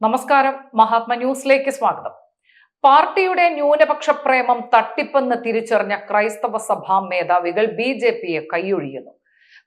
നമസ്കാരം. മഹാത്മ ന്യൂസിലേക്ക് സ്വാഗതം. പാർട്ടിയുടെ ന്യൂനപക്ഷ പ്രേമം തട്ടിപ്പെന്ന് തിരിച്ചറിഞ്ഞ ക്രൈസ്തവ സഭാ മേധാവികൾ ബി ജെ പിയെ കൈയൊഴിയുന്നു.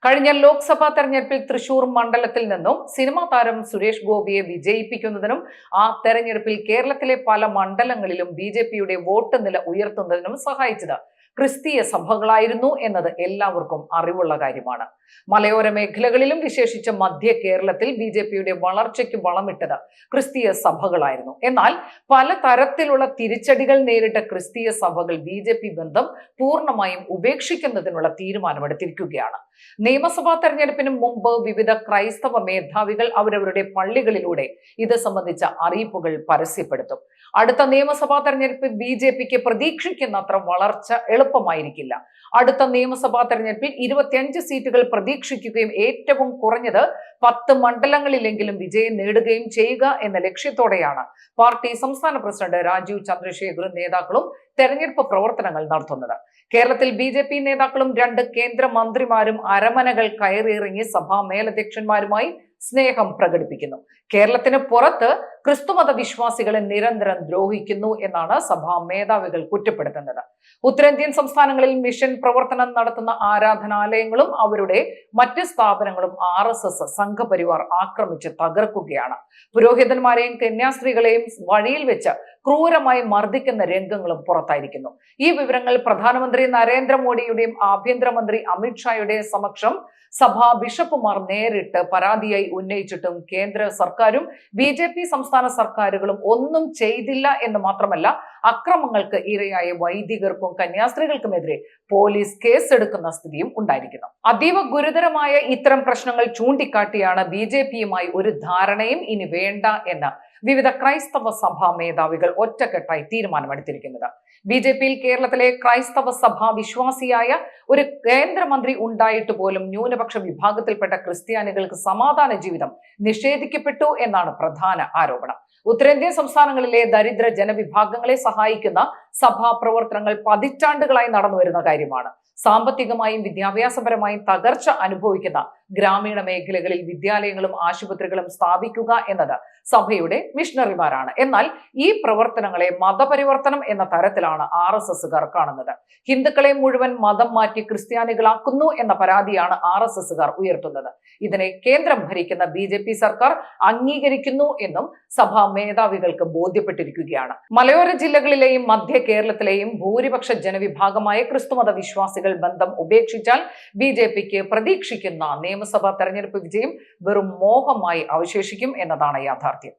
കഴിഞ്ഞ ലോക്സഭാ തെരഞ്ഞെടുപ്പിൽ തൃശൂർ മണ്ഡലത്തിൽ നിന്നും സിനിമാ താരം സുരേഷ് ഗോപിയെ വിജയിപ്പിക്കുന്നതിനും ആ തെരഞ്ഞെടുപ്പിൽ കേരളത്തിലെ പല മണ്ഡലങ്ങളിലും ബി ജെ പിയുടെ വോട്ട് നില ഉയർത്തുന്നതിനും സഹായിച്ചത് ക്രിസ്തീയ സഭകളായിരുന്നു എന്നത് എല്ലാവർക്കും അറിവുള്ള കാര്യമാണ്. മലയോര മേഖലകളിലും വിശേഷിച്ച് മധ്യ കേരളത്തിൽ ബി ജെ പിയുടെ വളർച്ചയ്ക്ക് വളമിട്ടത് ക്രിസ്തീയ സഭകളായിരുന്നു. എന്നാൽ പല തരത്തിലുള്ള തിരിച്ചടികൾ നേരിട്ട ക്രിസ്തീയ സഭകൾ ബി ജെ പി ബന്ധം പൂർണമായും ഉപേക്ഷിക്കുന്നതിനുള്ള തീരുമാനമെടുത്തിരിക്കുകയാണ്. നിയമസഭാ തെരഞ്ഞെടുപ്പിന് മുമ്പ് വിവിധ ക്രൈസ്തവ മേധാവികൾ അവരവരുടെ പള്ളികളിലൂടെ ഇത് സംബന്ധിച്ച അറിയിപ്പുകൾ പരസ്യപ്പെടുത്തും. അടുത്ത നിയമസഭാ തെരഞ്ഞെടുപ്പ് ബി ജെ പിക്ക് പ്രതീക്ഷിക്കുന്നത്ര വളർച്ച എളുപ്പമായിരിക്കില്ല. അടുത്ത നിയമസഭാ തെരഞ്ഞെടുപ്പിൽ ഇരുപത്തിയഞ്ച് സീറ്റുകൾ പ്രതീക്ഷിക്കുകയും ഏറ്റവും കുറഞ്ഞത് പത്ത് മണ്ഡലങ്ങളിലെങ്കിലും വിജയം നേടുകയും ചെയ്യുക എന്ന ലക്ഷ്യത്തോടെയാണ്. പാർട്ടി സംസ്ഥാന പ്രസിഡന്റ് രാജീവ് ചന്ദ്രശേഖറും നേതാക്കളും തെരഞ്ഞെടുപ്പ് പ്രവർത്തനങ്ങൾ നടത്തുന്നത്. കേരളത്തിൽ ബി ജെ പി നേതാക്കളും രണ്ട് കേന്ദ്രമന്ത്രിമാരും അരമനകൾ കയറിയിറങ്ങി സഭാ മേലധ്യക്ഷന്മാരുമായി സ്നേഹം പ്രകടിപ്പിക്കുന്നു. കേരളത്തിന് പുറത്ത് ക്രിസ്തുമത വിശ്വാസികളെ നിരന്തരം ദ്രോഹിക്കുന്നു എന്നാണ് സഭാ മേധാവികൾ കുറ്റപ്പെടുത്തുന്നത്. ഉത്തരേന്ത്യൻ സംസ്ഥാനങ്ങളിൽ മിഷൻ പ്രവർത്തനം നടത്തുന്ന ആരാധനാലയങ്ങളും അവരുടെ മറ്റ് സ്ഥാപനങ്ങളും ആർ എസ് എസ് സംഘപരിവാർ ആക്രമിച്ച് തകർക്കുകയാണ്. പുരോഹിതന്മാരെയും കന്യാസ്ത്രീകളെയും വഴിയിൽ വെച്ച് ക്രൂരമായി മർദ്ദിക്കുന്ന രംഗങ്ങളും പുറത്തായിരിക്കുന്നു. ഈ വിവരങ്ങൾ പ്രധാനമന്ത്രി നരേന്ദ്രമോദിയുടെയും ആഭ്യന്തരമന്ത്രി അമിത്ഷായുടെയും സമക്ഷം സഭാ ബിഷപ്പുമാർ നേരിട്ട് പരാതിയായി ഉന്നയിച്ചിട്ടും കേന്ദ്ര സർക്കാരും ബി ജെ പി സംസ്ഥാന സർക്കാരുകളും ഒന്നും ചെയ്തില്ല എന്ന് മാത്രമല്ല അക്രമങ്ങൾക്ക് ഇരയായ വൈദികർക്കും കന്യാസ്ത്രീകൾക്കുമെതിരെ പോലീസ് കേസെടുക്കുന്ന സ്ഥിതിയും ഉണ്ടായിരിക്കുന്നു. അതീവ ഗുരുതരമായ ഇത്തരം പ്രശ്നങ്ങൾ ചൂണ്ടിക്കാട്ടിയാണ് ബി ജെ പിയുമായി ഒരു ധാരണയും ഇനി വേണ്ട എന്ന് വിവിധ ക്രൈസ്തവ സഭാ മേധാവികൾ ഒറ്റക്കെട്ടായി തീരുമാനമെടുത്തിരിക്കുന്നത്. ബി ജെ പിയിൽ കേരളത്തിലെ ക്രൈസ്തവ സഭാ വിശ്വാസിയായ ഒരു കേന്ദ്രമന്ത്രി ഉണ്ടായിട്ട് പോലും ന്യൂനപക്ഷ വിഭാഗത്തിൽപ്പെട്ട ക്രിസ്ത്യാനികൾക്ക് സമാധാന ജീവിതം നിഷേധിക്കപ്പെട്ടു എന്നാണ് പ്രധാന ആരോപണം. ഉത്തരേന്ത്യൻ സംസ്ഥാനങ്ങളിലെ ദരിദ്ര ജനവിഭാഗങ്ങളെ സഹായിക്കുന്ന സഭാ പ്രവർത്തനങ്ങൾ പതിറ്റാണ്ടുകളായി നടന്നു വരുന്ന കാര്യമാണ്. സാമ്പത്തികമായും വിദ്യാഭ്യാസപരമായും തകർച്ച അനുഭവിക്കുന്ന ഗ്രാമീണ മേഖലകളിൽ വിദ്യാലയങ്ങളും ആശുപത്രികളും സ്ഥാപിക്കുക എന്നത് സഭയുടെ മിഷണറിമാരാണ്. എന്നാൽ ഈ പ്രവർത്തനങ്ങളെ മതപരിവർത്തനം എന്ന തരത്തിലാണ് ആർ എസ് എസുകാർ കാണുന്നത്. ഹിന്ദുക്കളെ മുഴുവൻ മതം മാറ്റി ക്രിസ്ത്യാനികളാക്കുന്നു എന്ന പരാതിയാണ് ആർ എസ് എസുകാർ ഉയർത്തുന്നത്. ഇതിനെ കേന്ദ്രം ഭരിക്കുന്ന ബി ജെ പി സർക്കാർ അംഗീകരിക്കുന്നു എന്നും സഭാ മേധാവികൾക്ക് ബോധ്യപ്പെട്ടിരിക്കുകയാണ്. മലയോര ജില്ലകളിലെയും മധ്യ കേരളത്തിലെയും ഭൂരിപക്ഷ ജനവിഭാഗമായ ക്രിസ്തുമത വിശ്വാസികൾ ബന്ധം ഉപേക്ഷിച്ചാൽ ബി ജെ പിക്ക് പ്രതീക്ഷിക്കുന്ന നിയമസഭാ തെരഞ്ഞെടുപ്പ് വിജയം വെറും മോഹമായി അവശേഷിക്കും എന്നതാണ് യാഥാർത്ഥ്യം.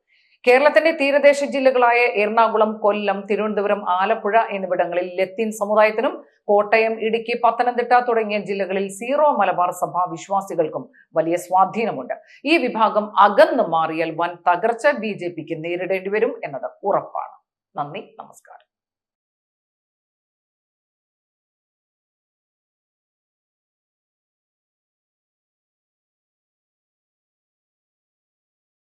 കേരളത്തിന്റെ തീരദേശ ജില്ലകളായ എറണാകുളം കൊല്ലം തിരുവനന്തപുരം ആലപ്പുഴ എന്നിവിടങ്ങളിൽ ലത്തീൻ സമുദായത്തിനും കോട്ടയം ഇടുക്കി പത്തനംതിട്ട തുടങ്ങിയ ജില്ലകളിൽ സീറോ മലബാർ സഭാ വിശ്വാസികൾക്കും വലിയ സ്വാധീനമുണ്ട്. ഈ വിഭാഗം അകന്നു മാറിയാൽ വൻ തകർച്ച ബി നേരിടേണ്ടി വരും എന്നത് ഉറപ്പാണ്. നന്ദി നമസ്കാരം.